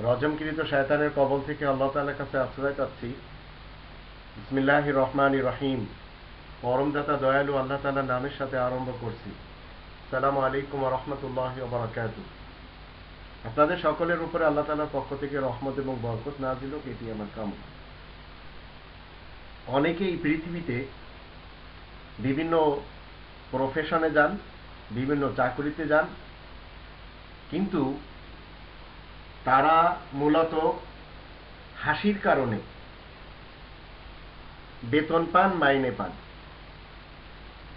রজমকৃত কবল থেকে আল্লাহ কাছে আশ্রয় চাচ্ছি। রহিম। পরমদাতা দয়ালু আল্লাহ তাআলার নামের সাথে আরম্ভ করছি। আলাইকুম রহমতুল্লাহ বারাকাতু। আপনাদের সকলের উপরে আল্লাহ তাআলার পক্ষ থেকে রহমত এবং বরকত নাজিল হোক, এটি আমার কামনা। অনেকে এই পৃথিবীতে বিভিন্ন প্রফেশনে যান, বিভিন্ন চাকরিতে যান কিন্তু তারা মূলত হাসির কারণে বেতন পান, মাইনে পান।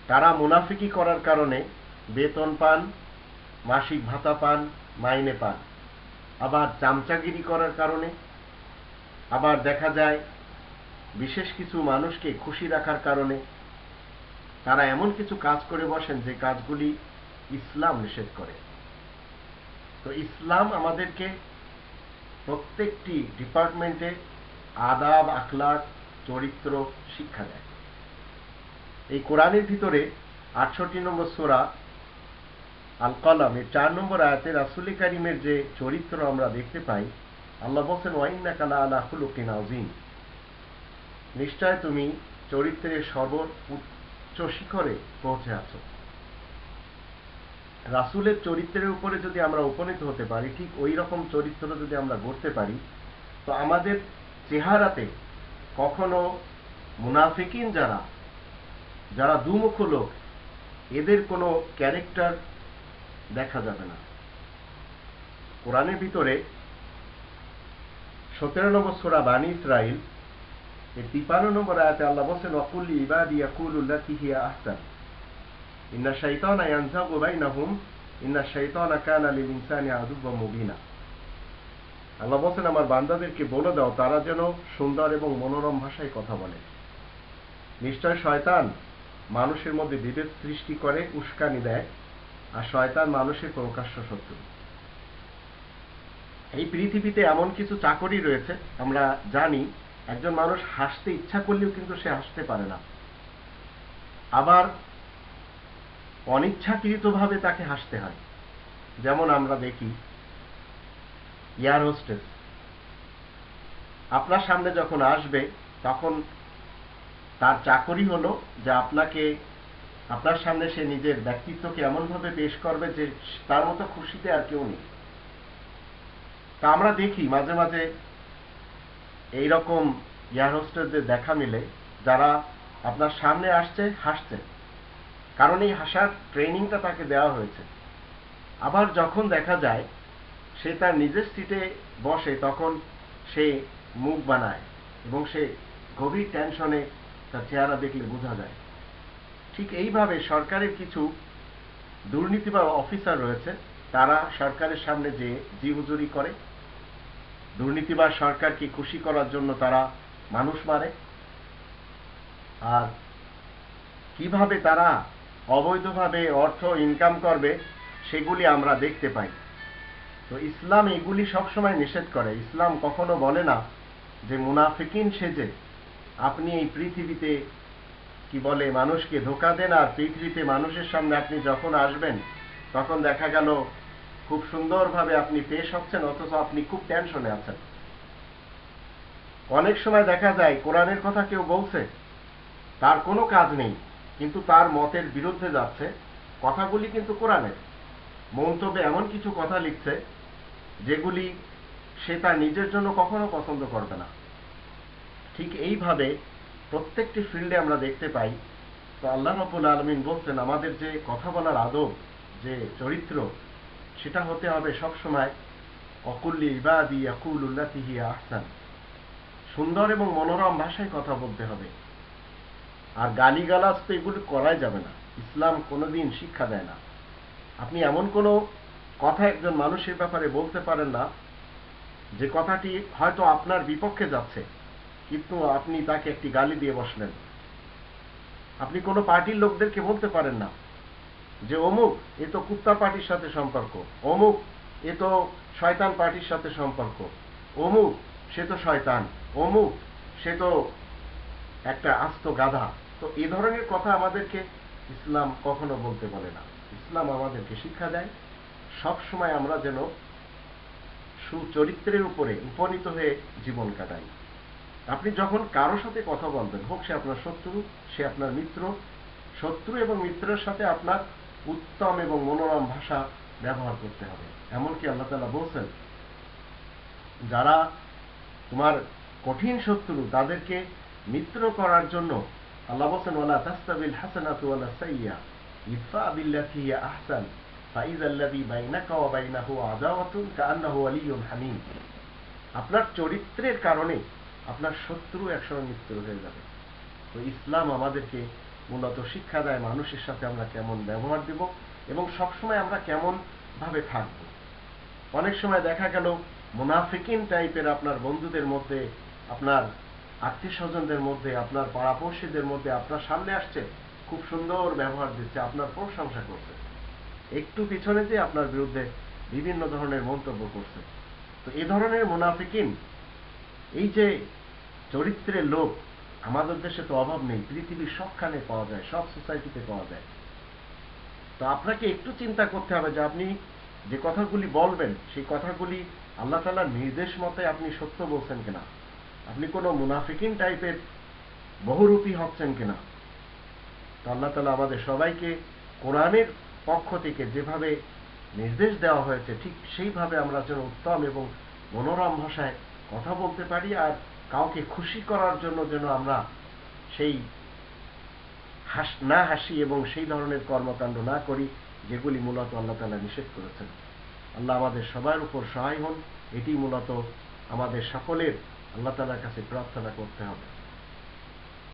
তারা মুনাফিকি করার কারণে বেতন পান, মাসিক ভাতা পান, মাইনে পান। আবার চামচাগিরি করার কারণে। আবার দেখা যায়, বিশেষ কিছু মানুষকে খুশি রাখার কারণে তারা এমন কিছু কাজ করে বসেন যে কাজগুলি ইসলাম নিষেধ করে। তো ইসলাম আমাদেরকে প্রত্যেকটি ডিপার্টমেন্টে আদাব, আখলাক, চরিত্র, শিক্ষা দেয়। এই কোরআনের ভিতরে আটষট্টি নম্বর সোরা আল কলাম চার নম্বর আয়াতে রাসুল কারিমের যে চরিত্র আমরা দেখতে পাই, আল্লাহ বলছেন ওয়াইন্না কালা আলা হুলুকিন আজিম নিশ্চয় তুমি চরিত্রের সর্ব উচ্চ শিখরে পৌঁছে আছো। রাসুলের চরিত্রের উপরে যদি আমরা উপনীত হতে পারি, ঠিক ওই রকম চরিত্র যদি আমরা গড়তে পারি, তো আমাদের চেহারাতে কখনো মুনাফিকিন যারা যারা দুমুখ লোক, এদের কোনো ক্যারেক্টার দেখা যাবে না। কোরআনের ভিতরে সতেরো নম্বর সোরা বানী ইসরাইল এর তিপান্ন নম্বর আয়াতে আল্লাহ বলছেন অকুল্লি ইবাদি ইয়াকুলুল্লাহ হিয়া আহসান। ইন্না শাইতানা ইয়ানজাগু বাইনাহুম ইন্না শাইতানা কানা লিল ইনসানি আদুব্বা আল্লাহ বলছেন, আমার বান্দাদেরকে বলে দাও, তারা যেন সুন্দর এবং মনোরম ভাষায় কথা বলে। নিশ্চয় শয়তান মানুষের মধ্যে বিভেদ সৃষ্টি করে, উস্কানি দেয়, আর শয়তান মানুষের প্রকাশ্য শত্রু। এই পৃথিবীতে এমন কিছু চাকরি রয়েছে, আমরা জানি, একজন মানুষ হাসতে ইচ্ছা করলেও কিন্তু সে হাসতে পারে না। আবার অনিচ্ছাকৃতভাবে তাকে হাসতে হয়। যেমন আমরা দেখি এয়ার হোস্টেস, আপনার সামনে যখন আসবে, তখন তার চাকরি হলো যে আপনাকে, আপনার সামনে সে নিজের ব্যক্তিত্বকে এমনভাবে পেশ করবে যে তার মতো খুশিতে আর কেউ নেই। তা আমরা দেখি মাঝে মাঝে এই রকম এয়ার হোস্টেসদের দেখা মিলে, যারা আপনার সামনে আসছে, হাসছে। কারণ এই হাসার ট্রেনিংটা তাকে দেওয়া হয়েছে। আবার যখন দেখা যায়, সে তার নিজের সিটে বসে, তখন সে মুখ বানায় এবং সে গভীর টেনশনে তার চেহারা দেখলে বোঝা যায়। ঠিক এইভাবে সরকারের কিছু দুর্নীতি বা অফিসার রয়েছে, তারা সরকারের সামনে যে জি হুজুরি করে দুর্নীতিবাজ সরকারকে খুশি করার জন্য তারা মানুষ মারে। আর কীভাবে তারা অবৈধভাবে অর্থ ইনকাম করবে, সেগুলি আমরা দেখতে পাই। তো ইসলাম এগুলি সবসময় নিষেধ করে। ইসলাম কখনো বলে না যে মুনাফিকিন সেজে আপনি এই পৃথিবীতে, কি বলে, মানুষকে ধোকা দেন আর পৃথিবীতে মানুষের সামনে আপনি যখন আসবেন, তখন দেখা গেল খুব সুন্দরভাবে আপনি পেশ হচ্ছেন অথচ আপনি খুব টেনশনে আছেন। অনেক সময় দেখা যায়, কোরআনের কথা কেউ বলছে, তার কোনো কাজ নেই। কিন্তু তার মতের বিরুদ্ধে যাচ্ছে। কথাগুলি কিন্তু কোরআনের। মন্তব্যে এমন কিছু কথা লিখছে, যেগুলি সে তার নিজের জন্য কখনো পছন্দ করবে না। ঠিক এইভাবে প্রত্যেকটি ফিল্ডে আমরা দেখতে পাই, তো আল্লাহ রব্বুল আলমিন বলছেন, আমাদের যে কথা বলার আদব, যে চরিত্র, সেটা হতে হবে সবসময় অকুল্লি ইবাদি আকুল উল্লাতিহি আহসান। সুন্দর এবং মনোরম ভাষায় কথা বলতে হবে। আর গালিগালাজ তো এগুলি করাই যাবে না। ইসলাম কোনোদিন শিক্ষা দেয় না। আপনি এমন কোনো কথা একজন মানুষের ব্যাপারে বলতে পারেন না, যে কথাটি হয়তো আপনার বিপক্ষে যাচ্ছে, কিন্তু আপনি তাকে একটি গালি দিয়ে বসলেন। আপনি কোনো পার্টির লোকদেরকে বলতে পারেন না যে, অমুক, এ তো কুত্তা পার্টির সাথে সম্পর্ক। অমুক, এ তো শয়তান পার্টির সাথে সম্পর্ক। অমুক, সে তো শয়তান। অমুক, সে তো একটা আস্ত গাধা। তো এ ধরনের কথা আমাদেরকে ইসলাম কখনো বলতে বলে না। ইসলাম আমাদেরকে শিক্ষা দেয়। সব সময় আমরা যেন সুচরিত্রের উপরে উপনীত হয়ে জীবন কাটাই। আপনি যখন কারও সাথে কথা বলবেন, হোক সে আপনার শত্রু, সে আপনার মিত্র, শত্রু এবং মিত্রের সাথে আপনার উত্তম এবং মনোরম ভাষা ব্যবহার করতে হবে। এমনকি আল্লাহ তালা বলছেন, যারা তোমার কঠিন শত্রু, তাদেরকে মিত্র করার জন্য আল্লাহ বলছেন, ওয়ালা তাস্তাবিল হাসানাতু ওয়ালা সাইয়্যা ইদফা বিল্লাতি হিয়া আহসান। ফাইযা আল্লাযী বাইনাকা ওয়া বাইনাহু আদাওয়াতুন কাআন্নাহু ওয়ালিয়্যুন হামীম আপনার চরিত্রের কারণে আপনার শত্রু একসময় মিত্র হয়ে যাবে। তো ইসলাম আমাদেরকে মূলত শিক্ষা দেয়, মানুষের সাথে আমরা কেমন ব্যবহার দেব এবং সবসময় আমরা কেমন ভাবে থাকব। অনেক সময় দেখা গেল, মুনাফিকিন টাইপের আপনার বন্ধুদের মধ্যে আপনার আত্মীয় স্বজনদের মধ্যে, আপনার পাড়াপড়শিদের মধ্যে, আপনার সামনে আসছে, খুব সুন্দর ব্যবহার দিচ্ছে, আপনার প্রশংসা করছে। একটু পিছনে যে আপনার বিরুদ্ধে বিভিন্ন ধরনের মন্তব্য করছে। তো এই ধরনের মুনাফিকিন, এই যে চরিত্রের লোক আমাদের দেশে তো অভাব নেই, পৃথিবীর সবখানে পাওয়া যায়, সব সোসাইটিতে পাওয়া যায়। তো আপনাকে একটু চিন্তা করতে হবে যে আপনি যে কথাগুলি বলবেন, সেই কথাগুলি আল্লাহ তালার নির্দেশ মতে আপনি সত্য বলছেন কিনা। আপনি কোনো মুনাফিকিন টাইপের বহুরূপী হচ্ছেন কিনা? তো আল্লাহ তালা আমাদের সবাইকে কোরআনের পক্ষ থেকে যেভাবে নির্দেশ দেওয়া হয়েছে, ঠিক সেইভাবে আমরা যেন উত্তম এবং মনোরম ভাষায় কথা বলতে পারি আর কাউকে খুশি করার জন্য যেন আমরা সেই হাস, না হাসি এবং সেই ধরনের কর্মকাণ্ড না করি, যেগুলি মূলত আল্লাহ তালা নিষেধ করেছেন। আল্লাহ আমাদের সবার উপর সহায় হন। এটি মূলত আমাদের সকলের আল্লাহ তালার কাছে প্রার্থনা করতে হবে।